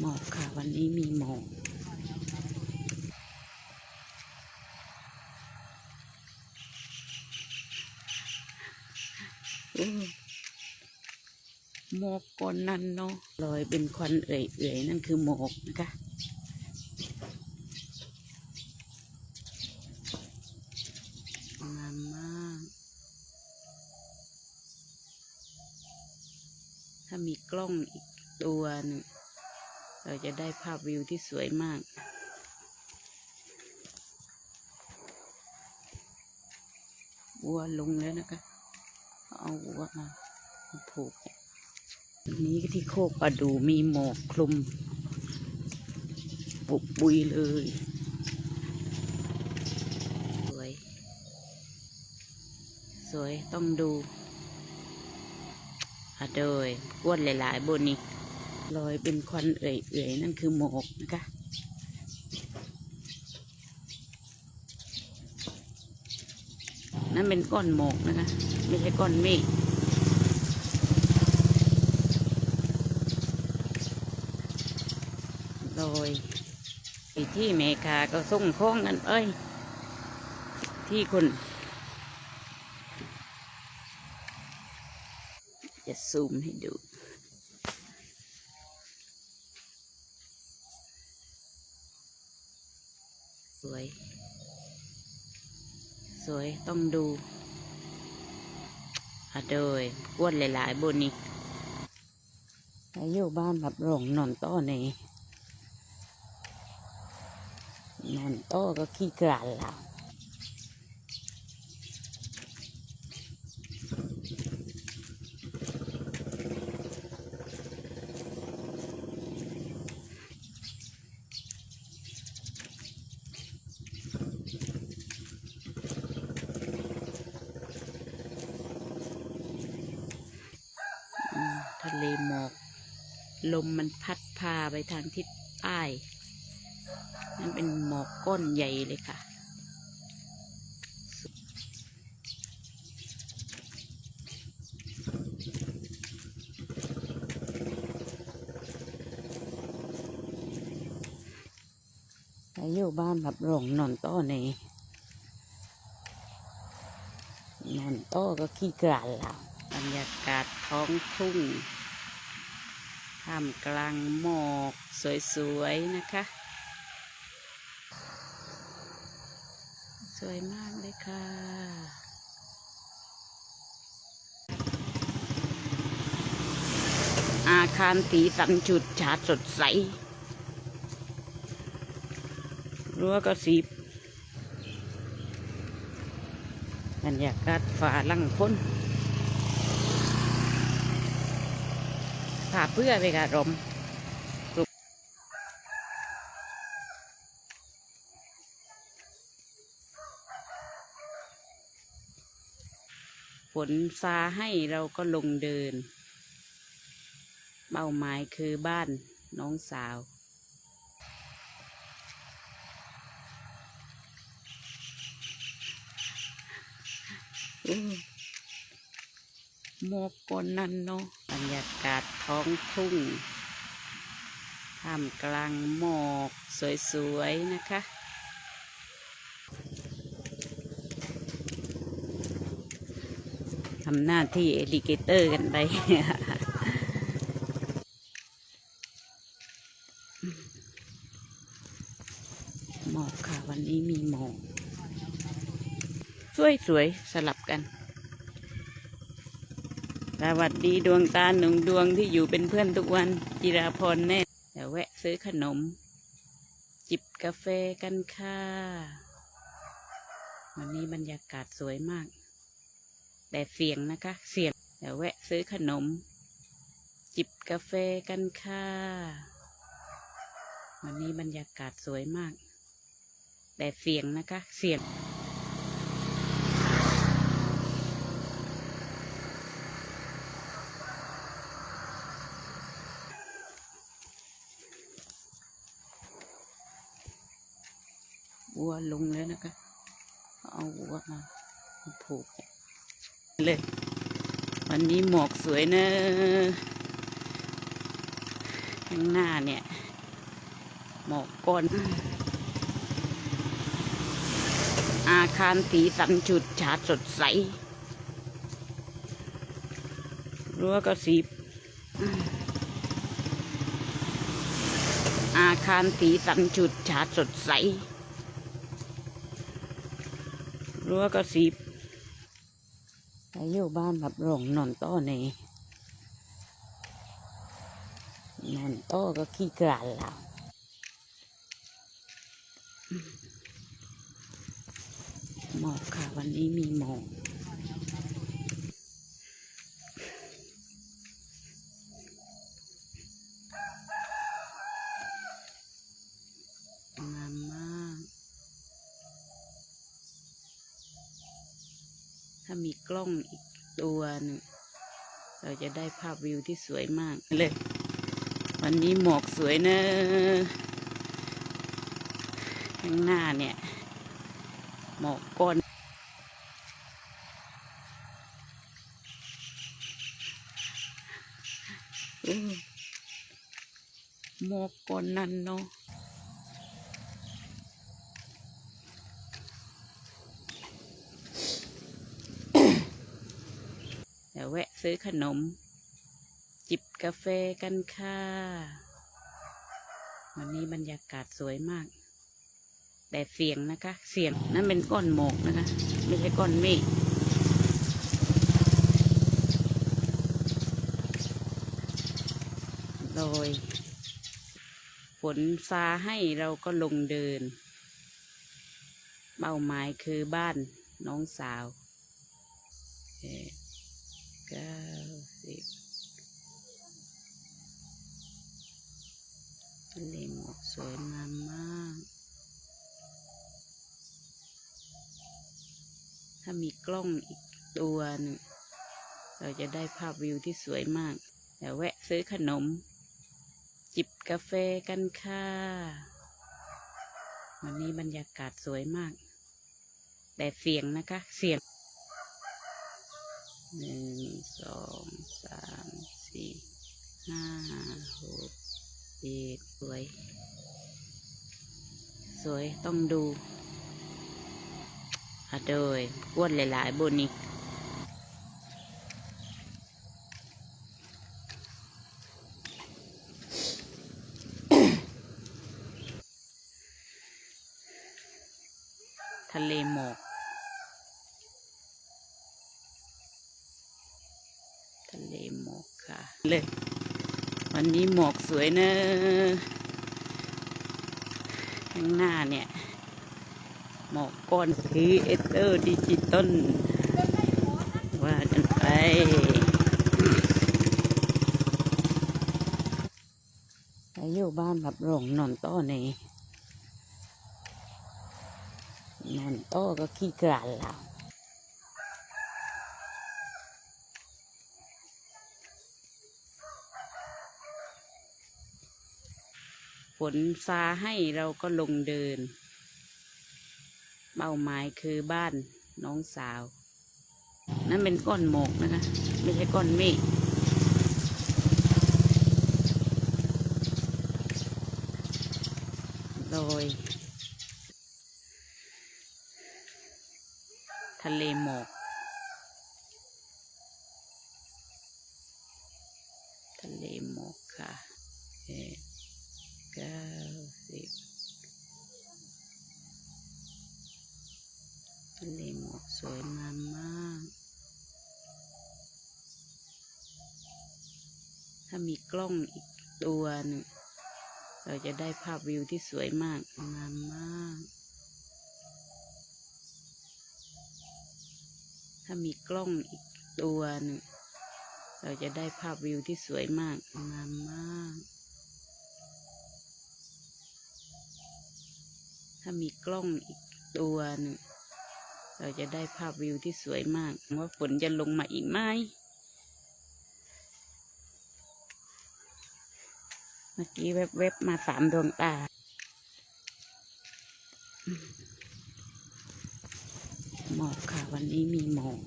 หมอกค่ะ วันนี้มีหมอกหมอกก่อนนั้นเนาะลอยเป็นควันเอื่อยๆ นั่นคือหมอกนะคะงามมาก ถ้ามีกล้องอีกตัวหนึ่ง เราจะได้ภาพวิวที่สวยมากวัวลงแล้วนะคะเอาวัวมาผูกนี้ที่โคกปลาดูมีหมอกคลุม ปุบบุยเลยสวย สวยต้องดูอะโดยกวนหลาย ๆ บนนี้ ลอยเป็นควันเอื่อยๆ นั่นคือหมอกนะคะนั่นเป็นก้อนหมอกนะคะ ไม่ใช่ก้อนเมฆลอยอีกที่เมคาก็ส่งคล้องกันเอ้ย ที่คุณจะซูมให้ดู สวย สวยต้องดูอะโดยกวนหลายๆบนนี้ไปอยู่บ้านแบบหลงนอนต้อนี่นอนต้อก็ขี้กลานแล้ว อืมทะเลหมอก ลมมันพัดพาไปทางทิศใต้ นั่นเป็นหมอกก้อนใหญ่เลยค่ะ ไปอยู่บ้านแบบหลงนอนต้อในนอนต้อก็ขี้กรานแล้วบรรยากาศท้องทุ่ง ท่ามกลางหมอกสวยๆนะคะ สวยมากเลยค่ะ อาคารสีสันจุดฉาดสดใส รั้วก็สีบรรยากาศฝาลังพ้น ผ่าเพื่อไปกะรมกรุบฝนซาให้เราก็ลงเดิน เป้าหมายคือบ้านน้องสาวหมอกก่อนนั้นเนาะ รรยากาศท้องทุ่งท่ามกลางหมอกสวยๆ นะคะ ทำหน้าที่เอลิเกเตอร์กันไปหมอกค่ะ วันนี้มีหมอก สวยๆ สลับกัน สวัสดีดวงตาหนุ่งดวงที่อยู่เป็นเพื่อนทุกวันจิราพรแน่เดี๋ยวแวะซื้อขนม จิบกาแฟกันค่ะวันนี้บรรยากาศสวยมาก แต่เสียงนะคะ เสียงเดี๋ยวแวะซื้อขนม จิบกาแฟกันค่ะวันนี้บรรยากาศสวยมาก แต่เสียงนะคะ เสียง วัวลงแล้วนะคะ เอาวัวมาผูกเลย วันนี้หมอกสวยนะข้างหน้าเนี่ย หมอกก้อน อาคารสีสันจุดฉาดสดใสรั้วก็สีอาคารสีสันจุดฉาดสดใส รั้วก็สีไปอยู่บ้านแบบหลงนอนต้อในนอนต้อก็ขี้กลานแล้วหมอกค่ะวันนี้มีหมอกงามมาก ถ้ามีกล้องอีกตัวหนึงเราจะได้ภาพวิวที่สวยมากเลย วันนี้หมอกสวยนะข้างหน้าเนี่ย หมอกก้อนหมอกก้อนนั่นเนาะ เดี๋ยวแวะ ซื้อขนม จิบกาแฟกันค่ะ วันนี้บรรยากาศสวยมาก แต่เสียงนะคะ เสียงนั่นเป็นก้อนหมอกนะคะ ไม่ใช่ก้อนเมฆโดยฝนซาให้เราก็ลงเดิน เป้าหมายคือบ้านน้องสาวเอ เก้าสิบทะเลหมอกสวยงามมาก ถ้ามีกล้องอีกตัวหนึงเราจะได้ภาพวิวที่สวยมากเดี๋ยวแวะซื้อขนม จิบกาแฟกันค่ะ วันนี้บรรยากาศสวยมาก แต่เสียงนะคะ เสียง หนึ่งสองสามสี่ห้าหกเจ็ดสวย สวยต้องดูอะโดยกวนหลายๆบนนี้ทะเลหมอก ทะเลหมอกค่ะ เลย วันนี้หมอกสวยนะข้างหน้าเนี่ย หมอกก้อนคือเอเตอร์ดิจิตอลว่ากันไปไปอยู่บ้านแบบหลงนอนต้อในนอนต้อก็ขี้กลานแล้ว ฝนซาให้เราก็ลงเดิน เป้าหมายคือบ้านน้องสาว นั่นเป็นก้อนหมอกนะคะ ไม่ใช่ก้อนเมฆโดยทะเลหมอก ทะเลหมอกค่ะเอ็ดเก้าสิบ ทะเลหมอกสวยงามมาก ถ้ามีกล้องอีกตัวหนึ่งเราจะได้ภาพวิวที่สวยมากงามมาก ถ้ามีกล้องอีกตัวหนึ่งเราจะได้ภาพวิวที่สวยมากงามมากถ้ามีกล้องอีกตัวหนึ่ง เราจะได้ภาพวิวที่สวยมาก ว่าฝนจะลงมาอีกไหมเมื่อกี้แวบๆมาสามดวงตาหมอกค่ะ วันนี้มีหมอก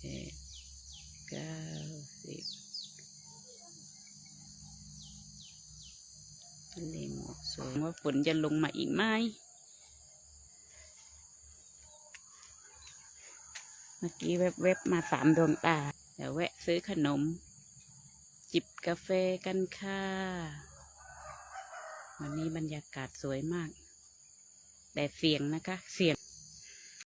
เจ็ดเก้าสิบทว่าฝนจะลงมาอีกไหม เมื่อกี้แวบๆมาสามดวงตา เดี๋ยวแวะซื้อขนม จิบกาแฟกันค่ะ วันนี้บรรยากาศสวยมาก แต่เสียงนะคะ เสียง